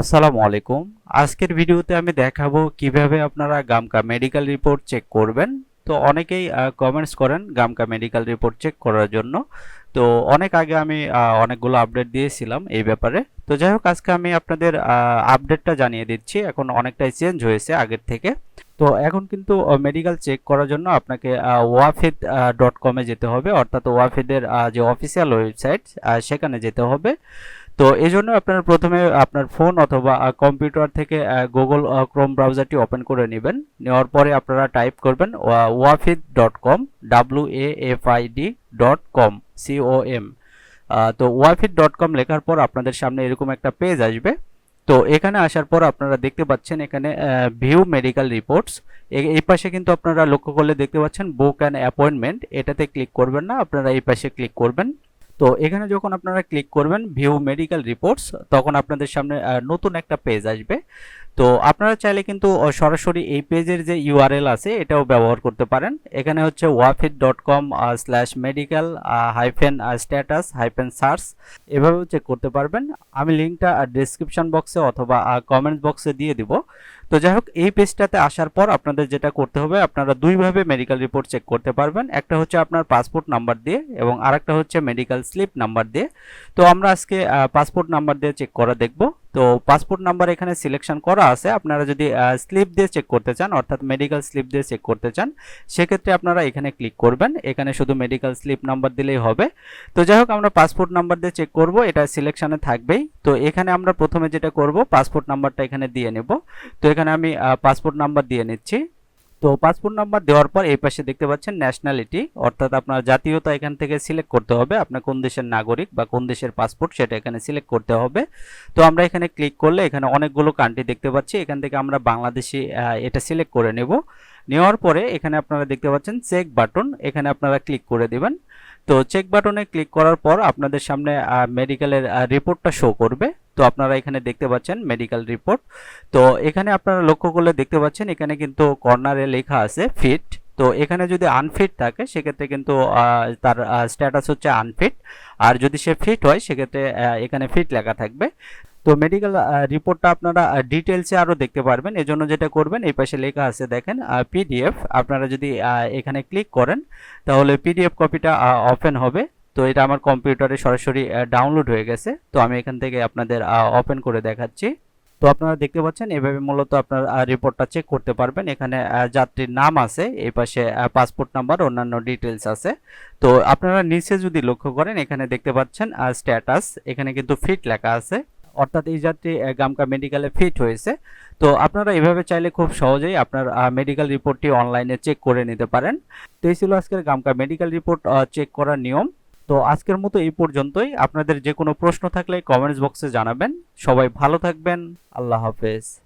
আসসালামু আলাইকুম। আজকের ভিডিওতে আমি দেখাবো কীভাবে আপনারা গামকা মেডিকেল রিপোর্ট চেক করবেন। তো অনেকেই কমেন্টস করেন গামকা মেডিকেল রিপোর্ট চেক করার জন্য। তো অনেক আগে আমি অনেকগুলো আপডেট দিয়েছিলাম এই ব্যাপারে। তো যাই হোক, আজকে আমি আপনাদের আপডেটটা জানিয়ে দিচ্ছি। এখন অনেকটাই চেঞ্জ হয়েছে আগের থেকে। তো এখন কিন্তু মেডিকেল চেক করার জন্য আপনাকে ওয়াফিদ ডট কমে যেতে হবে। অর্থাৎ ওয়াফিদের যে অফিসিয়াল ওয়েবসাইট সেখানে যেতে হবে। তো এই জন্য আপনার প্রথমে আপনার ফোন অথবা কম্পিউটার থেকে গুগল ক্রোম ব্রাউজারটি ওপেন করে নেবেন। নেওয়ার পরে আপনারা টাইপ করবেন Wafid dot com W A F I D dot com C O M তো ওয়াফিদ ডট কম লেখার পর আপনাদের সামনে এরকম একটা পেজ আসবে। তো এখানে আসার পর আপনারা দেখতে পাচ্ছেন এখানে ভিউ মেডিকেল রিপোর্টস এই পাশে কিন্তু আপনারা লক্ষ্য করলে দেখতে পাচ্ছেন বুক অ্যান্ড অ্যাপয়েন্টমেন্ট এটাতে ক্লিক করবেন না, আপনারা এই পাশে ক্লিক করবেন। তো এখানে যখন আপনারা ক্লিক করবেন ভিউ মেডিকেল রিপোর্টস তখন আপনাদের সামনে নতুন একটা পেজ আসবে। তো আপনারা চাইলে কিন্তু সরাসরি এই পেজের যে ইউআরএল আছে, এটাও ব্যবহার করতে পারেন। এখানে হচ্ছে Wafid dot com slash medical hyphen status hyphen search এভাবেও চেক করতে পারবেন। আমি লিঙ্কটা ডিসক্রিপশন বক্সে অথবা কমেন্ট বক্সে দিয়ে দিব। তো যাই হোক, এই পেজটাতে আসার পর আপনাদের যেটা করতে হবে, আপনারা দুইভাবে মেডিকেল রিপোর্ট চেক করতে পারবেন। একটা হচ্ছে আপনার পাসপোর্ট নাম্বার দিয়ে এবং আরেকটা হচ্ছে মেডিকেল স্লিপ নাম্বার দিয়ে। তো আমরা আজকে পাসপোর্ট নাম্বার দিয়ে চেক করা দেখব। তো পাসপোর্ট নাম্বার এখানে সিলেকশন করা আছে। আপনারা যদি স্লিপ দিয়ে চেক করতে চান, অর্থাৎ মেডিকেল স্লিপ দিয়ে চেক করতে চান, সেক্ষেত্রে আপনারা এখানে ক্লিক করবেন। এখানে শুধু মেডিকেল স্লিপ নাম্বার দিলেই হবে। তো যাই হোক, আমরা পাসপোর্ট নাম্বার দিয়ে চেক করব। এটা সিলেকশনে থাকবেই। তো এখানে আমরা প্রথমে যেটা করব পাসপোর্ট নাম্বারটা এখানে দিয়ে নেব। তো এখানে আমি পাসপোর্ট নাম্বার দিয়ে নিচ্ছি। তো পাসপোর্ট নাম্বার দেওয়ার পর এই পাশে দেখতে পাচ্ছেন ন্যাশনালিটি অর্থাৎ আপনার জাতীয়তা এখান থেকে সিলেক্ট করতে হবে। আপনার কোন দেশের নাগরিক বা কোন দেশের পাসপোর্ট সেটা এখানে সিলেক্ট করতে হবে। তো আমরা এখানে ক্লিক করলে এখানে অনেকগুলো কান্ট্রি দেখতে পাচ্ছি। এখান থেকে আমরা বাংলাদেশি এটা সিলেক্ট করে নেব। নেওয়ার পরে এখানে আপনারা দেখতে পাচ্ছেন চেক বাটন এখানে আপনারা ক্লিক করে দেবেন। তো চেক বাটনে ক্লিক করার পর আপনাদের সামনে মেডিকেলের রিপোর্টটা শো করবে। তো আপনারা এখানে দেখতে পাচ্ছেন মেডিকেল রিপোর্ট তো এখানে আপনারা লক্ষ্য করলে দেখতে পাচ্ছেন, এখানে কিন্তু কর্নারে লেখা আছে ফিট তো এখানে যদি আনফিট থাকে, সেক্ষেত্রে কিন্তু তার স্ট্যাটাস হচ্ছে আনফিট আর যদি সে ফিট হয়, সেক্ষেত্রে এখানে ফিট লেখা থাকবে। তো মেডিকেল রিপোর্টটা আপনারা ডিটেলসে আরও দেখতে পারবেন। এজন্য যেটা করবেন, এই পাশে লেখা আছে, দেখেন পিডিএফ আপনারা যদি এখানে ক্লিক করেন, তাহলে পিডিএফ কপিটা ওপেন হবে। তো এটা আমার কম্পিউটারে সরাসরি ডাউনলোড হয়ে গেছে। তো আমি এখান থেকে আপনাদের ওপেন করে দেখাচ্ছি। তো আপনারা দেখতে পাচ্ছেন, এভাবে মূলত আপনার রিপোর্টটা চেক করতে পারবেন। এখানে যাত্রীর নাম আছে, এই পাশে পাসপোর্ট নাম্বার অন্যান্য ডিটেলস আছে। তো আপনারা নিচে যদি লক্ষ্য করেন, এখানে দেখতে পাচ্ছেন স্ট্যাটাস এখানে কিন্তু ফিট লেখা আছে। অর্থাৎ এই যাত্রী গামকা মেডিকেলে ফিট হয়েছে। তো আপনারা এভাবে চাইলে খুব সহজেই আপনার মেডিকেল রিপোর্টটি অনলাইনে চেক করে নিতে পারেন। তো এই ছিল আজকের গামকা মেডিকেল রিপোর্ট চেক করার নিয়ম। তো আজকের মতো এই পর্যন্তই। আপনাদের যে কোনো প্রশ্ন থাকলে কমেন্টস বক্সে জানাবেন। সবাই ভালো থাকবেন। আল্লাহ হাফেজ।